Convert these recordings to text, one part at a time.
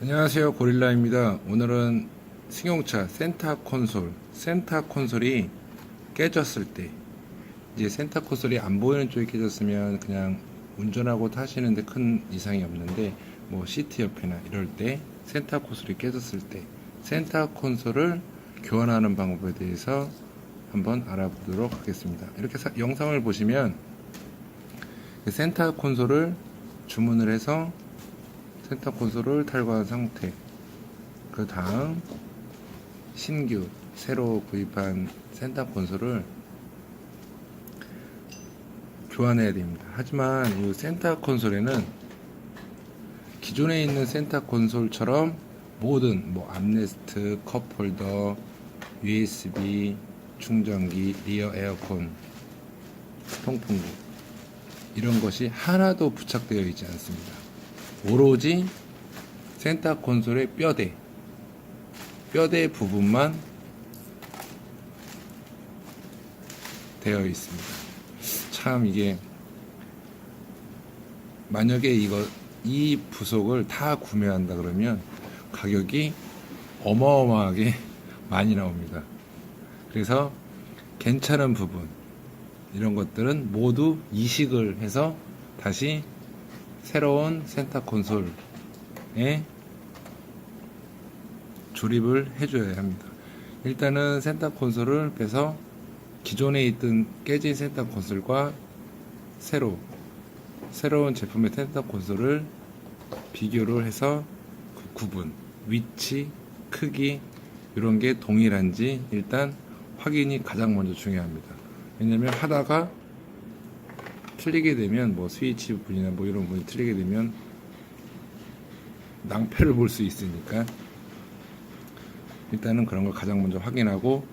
안녕하세요. 고릴라입니다. 오늘은 승용차 센터 콘솔 센터 콘솔이 깨졌을 때 이제 센터 콘솔이 안 보이는 쪽이 깨졌으면 그냥 운전하고 타시는데 큰 이상이 없는데 뭐 시트 옆이나 이럴 때 센터 콘솔이 깨졌을 때 센터 콘솔을 교환하는 방법에 대해서 한번 알아보도록 하겠습니다. 이렇게 사- 영상을 보시면 그 센터 콘솔을 주문을 해서 센터 콘솔을 탈거한 상태. 그 다음 신규 새로 구입한 센터 콘솔을 교환해야 됩니다. 하지만 이 센터 콘솔에는 기존에 있는 센터 콘솔처럼 모든 뭐 암레스트, 컵홀더, USB, 충전기, 리어 에어컨, 통풍구 이런 것이 하나도 부착되어 있지 않습니다. 오로지 센터 콘솔의 뼈대, 뼈대 부분만 되어 있습니다. 참 이게 만약에 이거 이 부속을 다 구매한다 그러면 가격이 어마어마하게 많이 나옵니다. 그래서 괜찮은 부분 이런 것들은 모두 이식을 해서 다시 새로운 센터 콘솔에 조립을 해줘야 합니다. 일단은 센터 콘솔을 빼서 기존에 있던 깨진 센터 콘솔과 새로 새로운 제품의 센터 콘솔을 비교를 해서 그 구분, 위치, 크기 이런 게 동일한지 일단 확인이 가장 먼저 중요합니다. 왜냐면 하다가 틀리게 되면 뭐 스위치 분이나 뭐 이런 분이 틀리게 되면 낭패를 볼 수 있으니까 일단은 그런 걸 가장 먼저 확인하고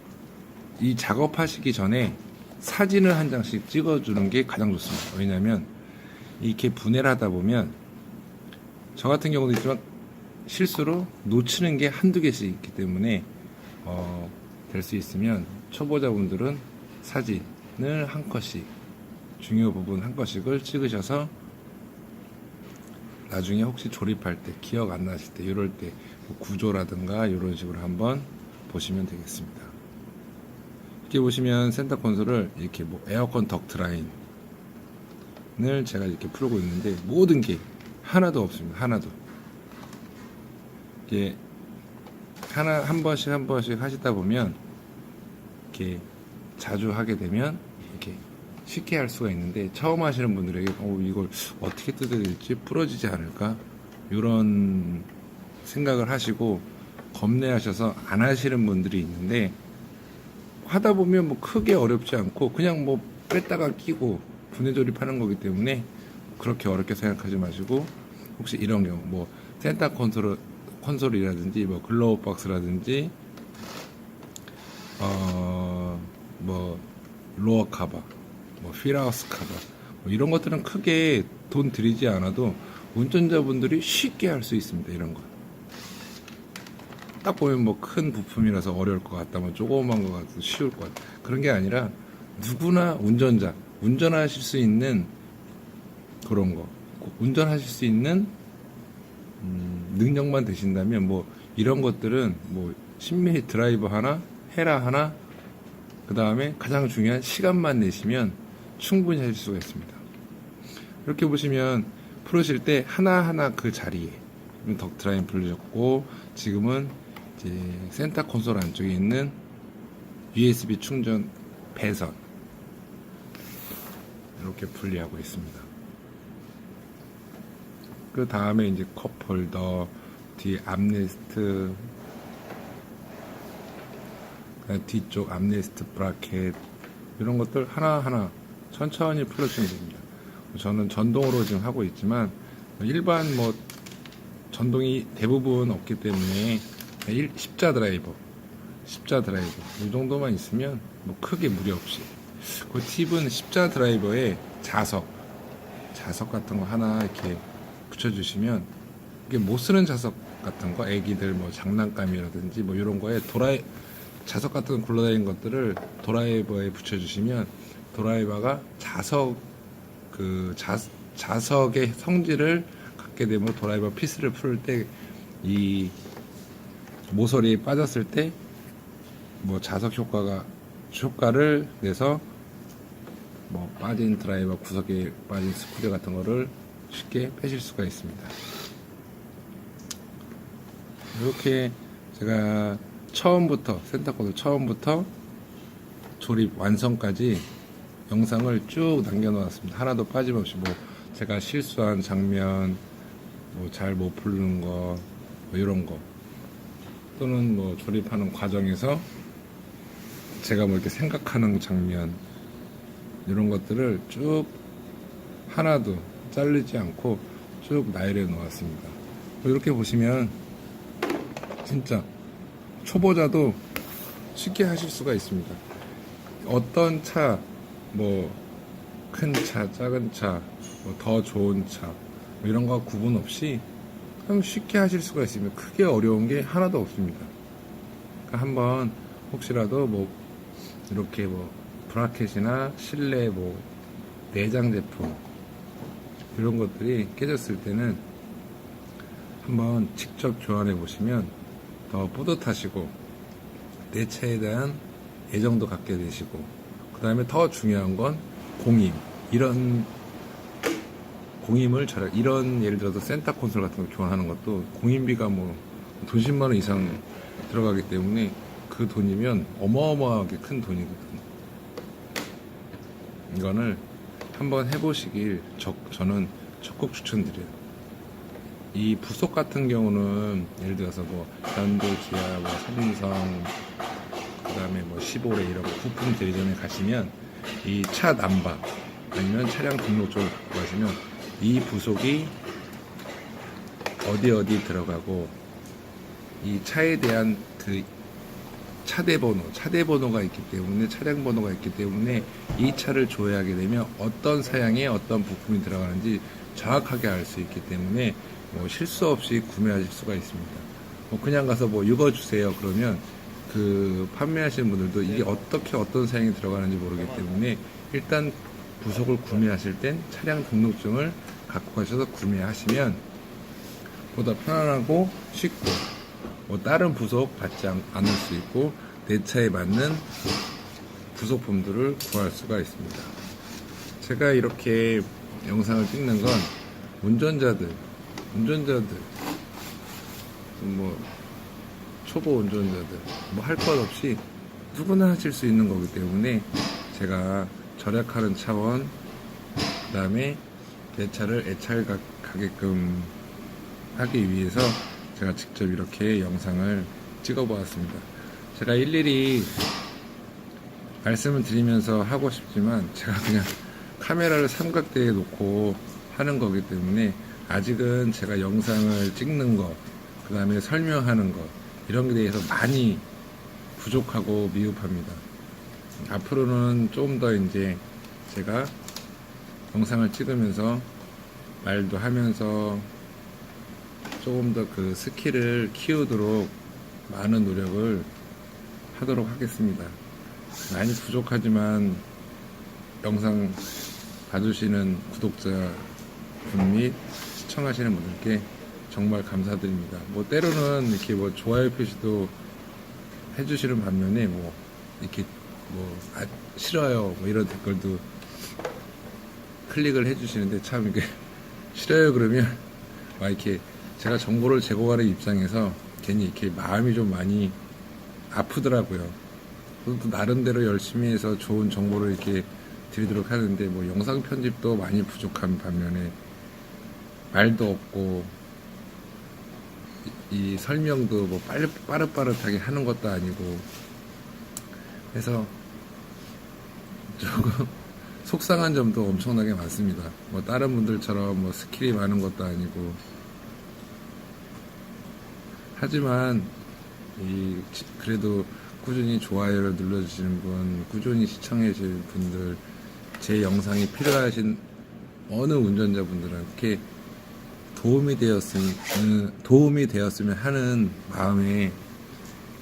이 작업하시기 전에 사진을 한 장씩 찍어주는 게 가장 좋습니다. 왜냐하면 이렇게 분해를 하다 보면 저 같은 경우도 있지만 실수로 놓치는 게 한두 개씩 있기 때문에 어, 될 수 있으면 초보자분들은 사진을 한 컷씩 중요 부분 한 컷씩을 찍으셔서 나중에 혹시 조립할 때 기억 안 나실 때 이럴 때뭐 구조라든가 이런 식으로 한번 보시면 되겠습니다. 이렇게 보시면 센터 콘솔을 이렇게 뭐 에어컨 덕트 라인을 제가 이렇게 풀고 있는데 모든 게 하나도 없습니다. 하나도. 이게 하나 한 번씩 한 번씩 하시다 보면 이렇게 자주 하게 되면 쉽게 할 수가 있는데 처음 하시는 분들에게 어, 이걸 어떻게 뜯어야 될지 부러지지 않을까? 이런 생각을 하시고 겁내하셔서 안 하시는 분들이 있는데 하다 보면 뭐 크게 어렵지 않고 그냥 뭐 뺐다가 끼고 분해 조립하는 거기 때문에 그렇게 어렵게 생각하지 마시고 혹시 이런 경우 뭐 센터 콘솔 콘솔이라든지 뭐 글로우 박스라든지 어뭐 로어 카바 뭐 휠하우스 카바 뭐 이런 것들은 크게 돈 들이지 않아도 운전자분들이 쉽게 할 수 있습니다 이런 거. 딱 보면 뭐 큰 부품이라서 어려울 것 같다, 뭐 조그만 것 같아서 쉬울 것 같다. 그런 게 아니라 누구나 운전자, 운전하실 수 있는 그런 거, 운전하실 수 있는 음, 능력만 되신다면 뭐 이런 것들은 뭐 신미리 드라이버 하나, 헤라 하나, 그 다음에 가장 중요한 시간만 내시면 충분히 하실 수가 있습니다. 이렇게 보시면 풀으실 때 하나하나 그 자리에 덕트라인 풀리셨고 지금은 이제 센터 콘솔 안쪽에 있는 USB 충전 배선 이렇게 분리하고 있습니다. 그 다음에 이제 컵 홀더, 뒤 암레스트, 그다음에 뒤쪽 암레스트 브라켓 이런 것들 하나하나 천천히 풀어주면 됩니다. 저는 전동으로 지금 하고 있지만 일반 뭐 전동이 대부분 없기 때문에 일- 십자 드라이버, 십자 드라이버 이 정도만 있으면 뭐 크게 무리 없이 그 팁은 십자 드라이버에 자석, 자석 같은 거 하나 이렇게 붙여주시면 이게 못 쓰는 자석 같은 거, 애기들 뭐 장난감이라든지 뭐 이런 거에 도라이 자석 같은 굴러다니는 것들을 드라이버에 붙여주시면 드라이버가 자석 그 자, 자석의 성질을 갖게 되면 드라이버 피스를 풀 때 이 모서리에 빠졌을 때 뭐 자석 효과가 효과를 내서 뭐 빠진 드라이버 구석에 빠진 스크류 같은 거를 쉽게 빼실 수가 있습니다. 이렇게 제가 처음부터 센터코드 처음부터 조립 완성까지 영상을 쭉 남겨놓았습니다. 하나도 빠짐없이 뭐 제가 실수한 장면, 뭐 잘 못 풀는 거, 뭐 이런 거 또는 뭐 조립하는 과정에서 제가 뭐 이렇게 생각하는 장면 이런 것들을 쭉 하나도 자르지 않고 쭉 나열해 놓았습니다. 이렇게 보시면 진짜 초보자도 쉽게 하실 수가 있습니다. 어떤 차, 뭐, 큰 차, 작은 차, 뭐 더 좋은 차, 뭐 이런 거 구분 없이 그냥 쉽게 하실 수가 있습니다. 크게 어려운 게 하나도 없습니다. 그러니까 한번 혹시라도 뭐, 이렇게 뭐, 브라켓이나 실내 뭐, 내장 제품, 이런 것들이 깨졌을 때는 한번 직접 교환해 보시면 더 뿌듯하시고 내 차에 대한 애정도 갖게 되시고 그 다음에 더 중요한 건 공임 이런 공임을 잘 이런 예를 들어서 센터 콘솔 같은 거 교환하는 것도 공임비가 뭐 돈 10만 원 이상 들어가기 때문에 그 돈이면 어마어마하게 큰 돈이거든요. 이거를 한번 해보시길 저, 저는 적극 추천드려요. 이 부속 같은 경우는 예를 들어서 뭐 현대, 기아, 뭐 삼성, 그다음에 뭐 15래 이런 부품 대리점에 가시면 이 차 남바 아니면 차량 등록증을 갖고 가시면 이 부속이 어디 어디 들어가고 이 차에 대한 그 차대 번호, 차대 번호가 있기 때문에 차량 번호가 있기 때문에 이 차를 조회하게 되면 어떤 사양에 어떤 부품이 들어가는지 정확하게 알 수 있기 때문에 뭐 실수 없이 구매하실 수가 있습니다. 뭐 그냥 가서 뭐 읽어주세요 그러면 그 판매하시는 분들도 이게 어떻게 어떤 사양이 들어가는지 모르기 때문에 일단 부속을 구매하실 땐 차량 등록증을 갖고 가셔서 구매하시면 보다 편안하고 쉽고 뭐 다른 부속 받지 않- 않을 수 있고 내 차에 맞는 부속품들을 구할 수가 있습니다. 제가 이렇게 영상을 찍는 건 운전자들, 운전자들, 뭐 초보 운전자들 뭐 할 것 없이 누구나 하실 수 있는 거기 때문에 제가 절약하는 차원 그 다음에 내 차를 애착하게끔 하기 위해서 제가 직접 이렇게 영상을 찍어 보았습니다. 제가 일일이 말씀을 드리면서 하고 싶지만 제가 그냥 카메라를 삼각대에 놓고 하는 거기 때문에 아직은 제가 영상을 찍는 거, 그 다음에 설명하는 거, 이런 게 대해서 많이 부족하고 미흡합니다. 앞으로는 조금 더 이제 제가 영상을 찍으면서 말도 하면서 조금 더 그 스킬을 키우도록 많은 노력을 하도록 하겠습니다. 많이 부족하지만 영상 봐주시는 구독자 분 및 시청하시는 분들께 정말 감사드립니다. 뭐 때로는 이렇게 뭐 좋아요 표시도 해주시는 반면에 뭐 이렇게 뭐 아, 싫어요 뭐 이런 댓글도 클릭을 해주시는데 참 이게 싫어요 그러면 막 이렇게 제가 정보를 제공하는 입장에서 괜히 이렇게 마음이 좀 많이 아프더라고요. 또 나름대로 열심히 해서 좋은 정보를 이렇게 드리도록 하는데 뭐 영상 편집도 많이 부족한 반면에 말도 없고 이, 이 설명도 뭐 빨리 빠릇빠릇하게 하는 것도 아니고 해서 조금 속상한 점도 엄청나게 많습니다. 뭐 다른 분들처럼 뭐 스킬이 많은 것도 아니고 하지만 이 지- 그래도 꾸준히 좋아요를 눌러주시는 분, 꾸준히 시청해 주시는 분들, 제 영상이 필요하신 어느 운전자분들한테 도움이 되었으면 도움이 되었으면 하는 마음에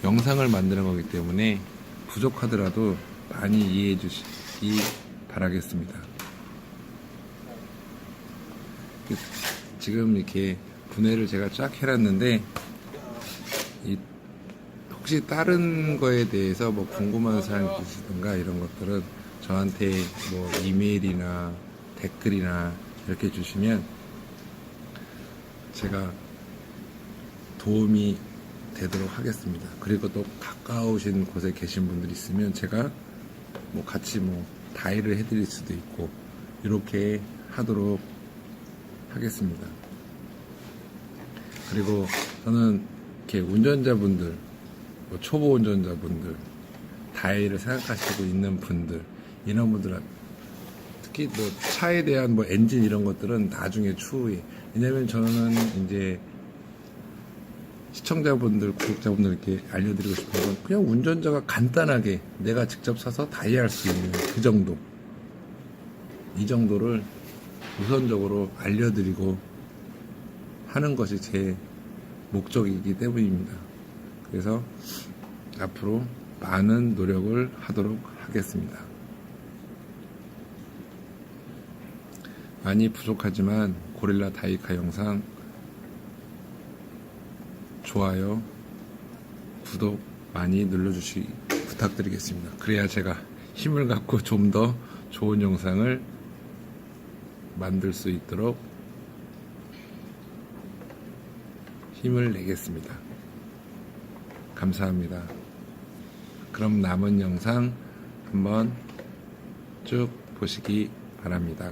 영상을 만드는 거기 때문에 부족하더라도 많이 이해해 주시기 바라겠습니다. 지금 이렇게 분해를 제가 쫙 해놨는데 이 혹시 다른 거에 대해서 뭐 궁금한 사항 있으시든가 이런 것들은 저한테 뭐 이메일이나 댓글이나 이렇게 주시면 제가 도움이 되도록 하겠습니다. 그리고 또 가까우신 곳에 계신 분들 있으면 제가 뭐 같이 뭐 다이를 해드릴 수도 있고 이렇게 하도록 하겠습니다. 그리고 저는 이렇게 운전자분들, 뭐 초보 운전자분들, 다이를 생각하시고 있는 분들, 이런 분들은 특히 뭐 차에 대한 뭐 엔진 이런 것들은 나중에 추후에 왜냐면 저는 이제 시청자분들, 구독자분들께 알려드리고 싶은 건 그냥 운전자가 간단하게 내가 직접 사서 다이할 수 있는 그 정도. 이 정도를 우선적으로 알려드리고 하는 것이 제 목적이기 때문입니다. 그래서 앞으로 많은 노력을 하도록 하겠습니다. 많이 부족하지만 고릴라 다이카 영상 좋아요, 구독 많이 눌러주시 부탁드리겠습니다. 그래야 제가 힘을 갖고 좀 더 좋은 영상을 만들 수 있도록 힘을 내겠습니다. 감사합니다. 그럼 남은 영상 한번 쭉 보시기 바랍니다.